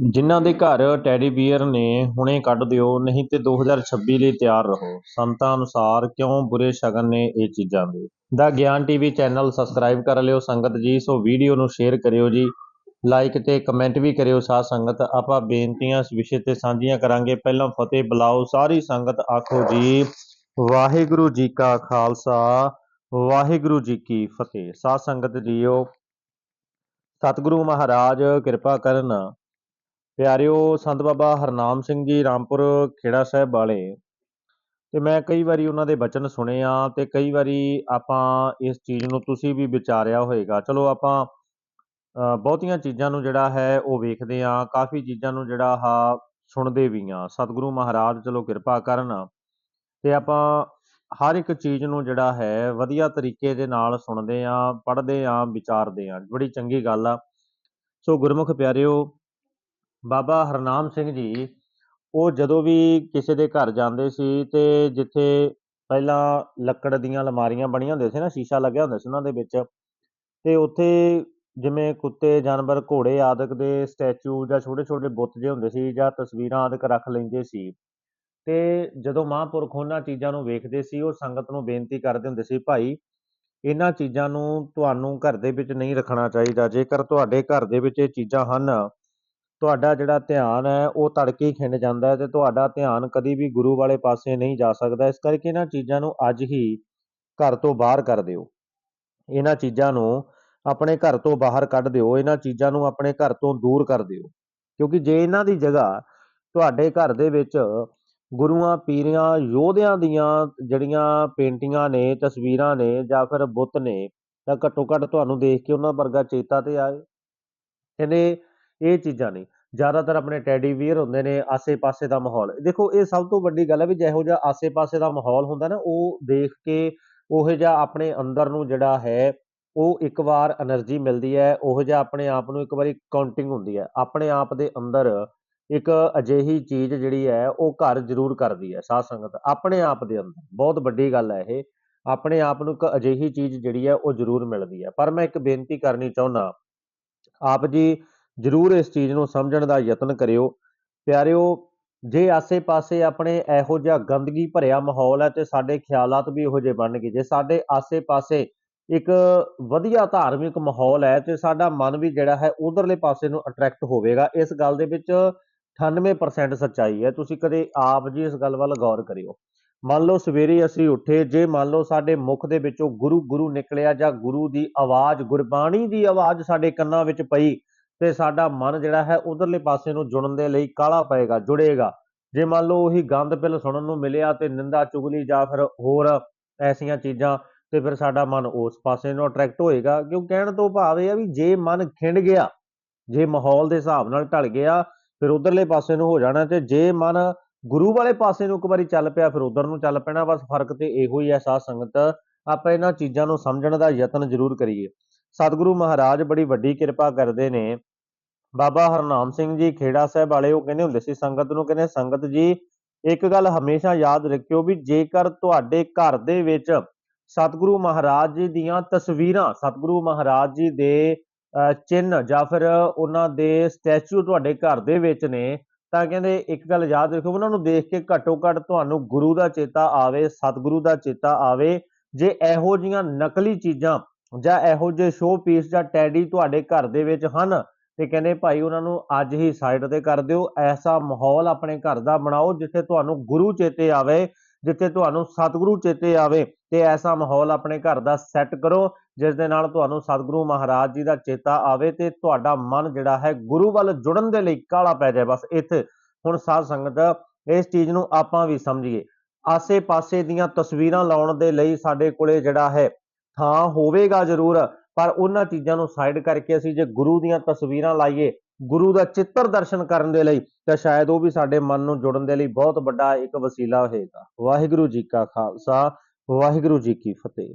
ਜਿਨ੍ਹਾਂ ਦੇ ਘਰ ਟੈਡੀ ਬੀਅਰ ਨੇ ਹੁਣੇ ਕੱਢ ਦਿਓ, ਨਹੀਂ ਤੇ 2026 ਲਈ ਤਿਆਰ ਰਹੋ। ਸੰਤਾਂ ਅਨੁਸਾਰ ਕਿਉਂ ਬੁਰੇ ਸ਼ਗਨ ਨੇ ਇਹ ਚੀਜ਼ਾਂ ਦੇ? ਦਾ ਗਿਆਨ ਟੀਵੀ ਚੈਨਲ ਸਬਸਕ੍ਰਾਈਬ ਕਰ ਲਿਓ ਸੰਗਤ ਜੀ, ਸੋ ਵੀਡੀਓ ਨੂੰ ਸ਼ੇਅਰ ਕਰਿਓ ਜੀ। ਲਾਈਕ ਤੇ ਕਮੈਂਟ ਵੀ ਕਰਿਓ ਸਾਧ ਸੰਗਤ। ਆਪਾਂ ਬੇਨਤੀਆਂ ਇਸ ਵਿਸ਼ੇ ਤੇ ਸਾਂਝੀਆਂ ਕਰਾਂਗੇ। ਪਹਿਲਾਂ ਫਤਿਹ ਬੁਲਾਓ, ਸਾਰੀ ਸੰਗਤ ਆਖੋ ਜੀ, ਵਾਹਿਗੁਰੂ ਜੀ ਕਾ ਖਾਲਸਾ, ਵਾਹਿਗੁਰੂ ਜੀ ਕੀ ਫਤਿਹ। ਸਾਧ ਸੰਗਤ ਜੀਓ, ਸਤਿਗੁਰੂ ਮਹਾਰਾਜ, ਕਿਰਪਾ ਕਰਨ। ਪਿਆਰਿਓ ਸੰਤ ਬਾਬਾ ਹਰਨਾਮ ਸਿੰਘ ਜੀ ਰਾਮਪੁਰ ਖੇੜਾ ਸਾਹਿਬ ਵਾਲੇ, ਤੇ ਮੈਂ ਕਈ ਵਾਰੀ ਉਹਨਾਂ ਦੇ ਬਚਨ ਸੁਣੇ ਆ ਤੇ ਕਈ ਵਾਰੀ ਆਪਾਂ ਇਸ ਚੀਜ਼ ਨੂੰ ਤੁਸੀਂ ਵੀ ਵਿਚਾਰਿਆ ਹੋਵੇਗਾ ਚਲੋ ਆਪਾਂ ਬਹੁਤੀਆਂ ਚੀਜ਼ਾਂ ਨੂੰ ਜਿਹੜਾ ਹੈ ਉਹ ਵੇਖਦੇ ਆ ਕਾਫੀ ਚੀਜ਼ਾਂ ਨੂੰ ਜਿਹੜਾ ਆ ਸੁਣਦੇ ਵੀ ਆ ਸਤਿਗੁਰੂ ਮਹਾਰਾਜ ਚਲੋ ਕਿਰਪਾ ਕਰਨ। ਤੇ ਆਪਾਂ ਹਰ ਇੱਕ ਚੀਜ਼ ਨੂੰ ਜਿਹੜਾ ਹੈ ਵਧੀਆ ਤਰੀਕੇ ਦੇ ਨਾਲ ਸੁਣਦੇ ਆ ਪੜ੍ਹਦੇ ਆ ਵਿਚਾਰਦੇ ਆ ਬੜੀ ਚੰਗੀ ਗੱਲ ਆ। ਸੋ ਗੁਰਮੁਖ ਪਿਆਰਿਓ ਬਾਬਾ ਹਰਨਾਮ ਸਿੰਘ ਜੀ, ਉਹ ਜਦੋਂ ਵੀ ਕਿਸੇ ਦੇ ਘਰ ਜਾਂਦੇ ਸੀ ਤੇ ਜਿੱਥੇ ਪਹਿਲਾਂ ਲੱਕੜ ਦੀਆਂ ਅਲਮਾਰੀਆਂ ਬਣੀਆਂ ਹੁੰਦੀਆਂ ਸੀ ਨਾ, ਸ਼ੀਸ਼ਾ ਲੱਗਿਆ ਹੁੰਦਾ ਸੀ ਉਹਨਾਂ ਦੇ ਵਿੱਚ, ਤੇ ਉੱਥੇ ਜਿਵੇਂ ਕੁੱਤੇ, ਜਾਨਵਰ, ਘੋੜੇ ਆਦਿਕ ਦੇ ਸਟੈਚੂ ਜਾਂ ਛੋਟੇ ਛੋਟੇ ਬੁੱਤ ਜਿਹੇ ਹੁੰਦੇ ਸੀ ਜਾਂ ਤਸਵੀਰਾਂ ਆਦਿਕ ਰੱਖ ਲੈਂਦੇ ਸੀ, ਤੇ ਜਦੋਂ ਮਹਾਂਪੁਰਖ ਉਹਨਾਂ ਚੀਜ਼ਾਂ ਨੂੰ ਵੇਖਦੇ ਸੀ, ਉਹ ਸੰਗਤ ਨੂੰ ਬੇਨਤੀ ਕਰਦੇ ਹੁੰਦੇ ਸੀ, ਭਾਈ, ਇਹਨਾਂ ਚੀਜ਼ਾਂ ਨੂੰ ਤੁਹਾਨੂੰ ਘਰ ਦੇ ਵਿੱਚ ਨਹੀਂ ਰੱਖਣਾ ਚਾਹੀਦਾ, ਜੇਕਰ ਤੁਹਾਡੇ ਘਰ ਦੇ ਵਿੱਚ ਇਹ ਚੀਜ਼ਾਂ ਹਨ ਤੁਹਾਡਾ ਜਿਹੜਾ ਧਿਆਨ ਹੈ, ਉਹ ਤੜਕੇ ਹੀ ਖਿੰਡ ਜਾਂਦਾ ਹੈ ਤੇ ਤੁਹਾਡਾ ਧਿਆਨ ਕਦੀ ਵੀ ਗੁਰੂ ਵਾਲੇ ਪਾਸੇ ਨਹੀਂ ਜਾ ਸਕਦਾ। ਇਸ ਕਰਕੇ ਇਹਨਾਂ ਚੀਜ਼ਾਂ ਨੂੰ ਅੱਜ ਹੀ ਘਰ ਤੋਂ ਬਾਹਰ ਕਰ ਦਿਓ। ਇਹਨਾਂ ਚੀਜ਼ਾਂ ਨੂੰ ਆਪਣੇ ਘਰ ਤੋਂ ਬਾਹਰ ਕੱਢ ਦਿਓ। ਇਹਨਾਂ ਚੀਜ਼ਾਂ ਨੂੰ ਆਪਣੇ ਘਰ ਤੋਂ ਦੂਰ ਕਰ ਦਿਓ। ਕਿਉਂਕਿ ਜੇ ਇਹਨਾਂ ਦੀ ਜਗ੍ਹਾ ਤੁਹਾਡੇ ਘਰ ਦੇ ਵਿੱਚ ਗੁਰੂਆਂ, ਪੀਰਾਂ, ਯੋਧਿਆਂ ਦੀਆਂ ਜਿਹੜੀਆਂ ਪੇਂਟਿੰਗਾਂ ਨੇ, ਤਸਵੀਰਾਂ ਨੇ ਜਾਂ ਫਿਰ ਬੁੱਤ ਨੇ, ਤਾਂ ਘੱਟੋ ਘੱਟ ਤੁਹਾਨੂੰ ਦੇਖ ਕੇ ਉਹਨਾਂ ਵਰਗਾ ਚੇਤਾ ਤੇ ਆਏ। ਕਹਿੰਦੇ ਇਹ ਚੀਜ਼ਾਂ ਨਹੀਂ ਜ਼ਿਆਦਾਤਰ ਆਪਣੇ ਟੈਡੀ ਵੀਅਰ ਹੁੰਦੇ ਨੇ, ਆਸੇ-ਪਾਸੇ ਦਾ ਮਾਹੌਲ। ਦੇਖੋ, ਇਹ ਸਭ ਤੋਂ ਵੱਡੀ ਗੱਲ ਹੈ ਵੀ ਜਿਹੋ ਜਿਹਾ ਆਸੇ-ਪਾਸੇ ਦਾ ਮਾਹੌਲ ਹੁੰਦਾ ਨਾ, ਉਹ ਦੇਖ ਕੇ, ਉਹ ਜਿਹਾ ਆਪਣੇ ਅੰਦਰ ਨੂੰ ਜਿਹੜਾ ਹੈ, ਉਹ ਇੱਕ ਵਾਰ એનર્ਜੀ ਮਿਲਦੀ ਹੈ, ਉਹ ਜਿਹਾ ਆਪਣੇ ਆਪ ਨੂੰ ਇੱਕ ਵਾਰੀ ਕਾਊਂਟਿੰਗ ਹੁੰਦੀ ਹੈ। ਆਪਣੇ ਆਪ ਦੇ ਅੰਦਰ ਇੱਕ ਅਜਿਹੀ ਚੀਜ਼ ਜਿਹੜੀ ਹੈ, ਉਹ ਘਰ ਜ਼ਰੂਰ ਕਰਦੀ ਹੈ, ਸਾਧ ਸੰਗਤ। ਆਪਣੇ ਆਪ ਦੇ ਅੰਦਰ। ਬਹੁਤ ਵੱਡੀ ਗੱਲ ਹੈ ਇਹ। ਆਪਣੇ ਆਪ ਨੂੰ ਇੱਕ ਅਜਿਹੀ ਚੀਜ਼ ਜਿਹੜੀ ਹੈ, ਉਹ ਜ਼ਰੂਰ ਮਿਲਦੀ ਹੈ। ਪਰ ਮੈਂ ਇੱਕ ਬੇਨਤੀ ਕਰਨੀ ਚਾਹੁੰਦਾ। ਆਪ ਜੀ ਜ਼ਰੂਰ ਇਸ ਚੀਜ਼ ਨੂੰ ਸਮਝਣ ਦਾ ਯਤਨ ਕਰਿਓ। ਪਿਆਰਿਓ, ਜੇ ਆਸੇ-ਪਾਸੇ ਆਪਣੇ ਇਹੋ ਜਿਹਾ ਗੰਦਗੀ ਭਰਿਆ ਮਾਹੌਲ ਹੈ ਤੇ ਸਾਡੇ ਖਿਆਲਾਤ ਵੀ ਇਹੋ ਜਿਹੇ ਬਣਨਗੇ ਜੇ ਸਾਡੇ ਆਸੇ-ਪਾਸੇ ਇੱਕ ਵਧੀਆ ਧਾਰਮਿਕ ਮਾਹੌਲ ਹੈ ਤੇ ਸਾਡਾ ਮਨ ਵੀ ਜਿਹੜਾ ਹੈ ਉਧਰਲੇ ਪਾਸੇ ਨੂੰ ਅਟਰੈਕਟ ਹੋਵੇਗਾ, ਇਸ ਗੱਲ ਦੇ ਵਿੱਚ 98% ਸੱਚਾਈ ਹੈ। ਤੁਸੀਂ ਕਦੇ ਆਪ ਜੀ ਇਸ ਗੱਲ ਵੱਲ ਗੌਰ ਕਰਿਓ। ਮੰਨ ਲਓ ਸਵੇਰੇ ਅਸੀਂ ਉੱਠੇ, ਜੇ ਮੰਨ ਲਓ ਸਾਡੇ ਮੁਖ ਦੇ ਵਿੱਚੋਂ ਗੁਰੂ ਗੁਰੂ ਨਿਕਲਿਆ ਜਾਂ ਗੁਰੂ ਦੀ ਆਵਾਜ਼, ਗੁਰਬਾਣੀ ਦੀ ਆਵਾਜ਼ ਸਾਡੇ ਕੰਨਾਂ ਵਿੱਚ ਪਈ ਤੇ ਸਾਡਾ ਮਨ ਜਿਹੜਾ ਹੈ ਉਧਰਲੇ ਪਾਸੇ ਨੂੰ ਜੁੜਨ ਦੇ ਲਈ ਕਾਲਾ ਪਏਗਾ, ਜੁੜੇਗਾ। ਜੇ ਮੰਨ ਲਓ ਉਹੀ ਗੰਦ ਪਿਲ ਸੁਣਨ ਨੂੰ ਮਿਲਿਆ ਤੇ ਨਿੰਦਾ ਚੁਗਲੀ ਜਾਂ ਫਿਰ ਹੋਰ ਐਸੀਆਂ ਚੀਜ਼ਾਂ ਤੇ ਫਿਰ ਸਾਡਾ ਮਨ ਉਸ ਪਾਸੇ ਨੂੰ ਅਟਰੈਕਟ ਹੋਏਗਾ। ਕਿਉਂ ਕਹਿਣ ਤੋਂ ਭਾਵ ਇਹ ਆ ਵੀ ਜੇ ਮਨ ਖਿੰਡ ਗਿਆ, ਜੇ ਮਾਹੌਲ ਦੇ ਹਿਸਾਬ ਨਾਲ ਢਲ ਗਿਆ, ਫਿਰ ਉਧਰਲੇ ਪਾਸੇ ਨੂੰ ਹੋ ਜਾਣਾ ਤੇ ਜੇ ਮਨ ਗੁਰੂ ਵਾਲੇ ਪਾਸੇ ਨੂੰ ਇੱਕ ਵਾਰੀ ਚੱਲ ਪਿਆ, ਫਿਰ ਉਧਰ ਨੂੰ ਚੱਲ ਪੈਣਾ। ਬਸ ਫ਼ਰਕ ਤੇ ਇਹੋ ਹੀ ਹੈ ਸਾਧ ਸੰਗਤ। ਆਪਾਂ ਇਹਨਾਂ ਚੀਜ਼ਾਂ ਨੂੰ ਸਮਝਣ ਦਾ ਯਤਨ ਜ਼ਰੂਰ ਕਰੀਏ। ਸਤਿਗੁਰੂ ਮਹਾਰਾਜ ਬੜੀ ਵੱਡੀ ਕਿਰਪਾ ਕਰਦੇ ਨੇ। ਬਾਬਾ ਹਰਨਾਮ ਸਿੰਘ ਜੀ ਖੇੜਾ ਸਾਹਿਬ ਵਾਲੇ ਉਹ ਕਹਿੰਦੇ ਹੁੰਦੇ ਸੀ ਸੰਗਤ ਨੂੰ ਕਹਿੰਦੇ ਸੰਗਤ ਜੀ ਇੱਕ ਗੱਲ ਹਮੇਸ਼ਾ ਯਾਦ ਰੱਖਿਓ ਵੀ ਜੇਕਰ ਤੁਹਾਡੇ ਘਰ ਦੇ ਵਿੱਚ ਸਤਿਗੁਰੂ ਮਹਾਰਾਜ ਜੀ ਦੀਆਂ ਤਸਵੀਰਾਂ ਸਤਿਗੁਰੂ ਮਹਾਰਾਜ ਜੀ ਦੇ ਅ, ਚਿੰਨ੍ਹ ਜਾਂ ਫਿਰ ਉਹਨਾਂ ਦੇ ਸਟੈਚੂ ਤੁਹਾਡੇ ਘਰ ਦੇ ਵਿੱਚ ਨੇ ਤਾਂ ਕਹਿੰਦੇ ਇੱਕ ਗੱਲ ਯਾਦ ਰੱਖਿਓ ਉਹਨਾਂ ਨੂੰ ਦੇਖ ਕੇ ਘੱਟੋ ਘੱਟ ਤੁਹਾਨੂੰ ਗੁਰੂ ਦਾ ਚੇਤਾ ਆਵੇ ਸਤਿਗੁਰੂ ਦਾ ਚੇਤਾ ਆਵੇ ਜੇ ਇਹੋ ਜੀਆਂ ਨਕਲੀ ਚੀਜ਼ਾਂ ਜਾਂ ਇਹੋ ਜਿਹੇ ਸ਼ੋਅ ਪੀਸ ਜਾਂ ਟੈਡੀ ਤੁਹਾਡੇ ਘਰ ਦੇ ਵਿੱਚ ਹਨ ਤੇ ਕਹਿੰਦੇ ਭਾਈ ਉਹਨਾਂ ਨੂੰ ਅੱਜ ਹੀ ਸਾਈਡ ਤੇ ਕਰ ਦਿਓ, ਐਸਾ ਮਾਹੌਲ ਆਪਣੇ ਘਰ ਦਾ ਬਣਾਓ ਜਿੱਥੇ ਤੁਹਾਨੂੰ ਗੁਰੂ ਚੇਤੇ ਆਵੇ, ਜਿੱਥੇ ਤੁਹਾਨੂੰ ਸਤਿਗੁਰੂ ਚੇਤੇ ਆਵੇ ਤੇ ਐਸਾ ਮਾਹੌਲ ਆਪਣੇ ਘਰ ਦਾ ਸੈੱਟ ਕਰੋ, ਜਿਸ ਦੇ ਨਾਲ ਤੁਹਾਨੂੰ ਸਤਿਗੁਰੂ ਮਹਾਰਾਜ ਜੀ ਦਾ ਚੇਤਾ ਆਵੇ ਤੇ ਤੁਹਾਡਾ ਮਨ ਜਿਹੜਾ ਹੈ ਗੁਰੂ ਵੱਲ ਜੁੜਨ ਦੇ ਲਈ ਕਾਲਾ ਪੈ ਜਾਏ। ਬਸ ਇੱਥੇ ਹੁਣ ਸਾਧ ਸੰਗਤ, ਇਸ ਚੀਜ਼ ਨੂੰ ਆਪਾਂ ਵੀ ਸਮਝੀਏ। ਆਸੇ-ਪਾਸੇ ਦੀਆਂ ਤਸਵੀਰਾਂ ਲਾਉਣ ਦੇ ਲਈ ਸਾਡੇ ਕੋਲੇ ਜਿਹੜਾ ਹੈ ਥਾਂ ਹੋਵੇਗਾ ਜ਼ਰੂਰ, ਪਰ ਉਹਨਾਂ ਚੀਜ਼ਾਂ ਨੂੰ ਸਾਈਡ ਕਰਕੇ ਅਸੀਂ ਜੇ ਗੁਰੂ ਦੀਆਂ ਤਸਵੀਰਾਂ ਲਾਈਏ, ਗੁਰੂ ਦਾ ਚਿੱਤਰ ਦਰਸ਼ਨ ਕਰਨ ਦੇ ਲਈ, ਤਾਂ ਸ਼ਾਇਦ ਉਹ ਵੀ ਸਾਡੇ ਮਨ ਨੂੰ ਜੁੜਨ ਦੇ ਲਈ ਬਹੁਤ ਵੱਡਾ ਇੱਕ ਵਸੀਲਾ ਹੋਏਗਾ। ਵਾਹਿਗੁਰੂ ਜੀ ਕਾ ਖਾਲਸਾ, ਵਾਹਿਗੁਰੂ ਜੀ ਕੀ ਫਤਿਹ।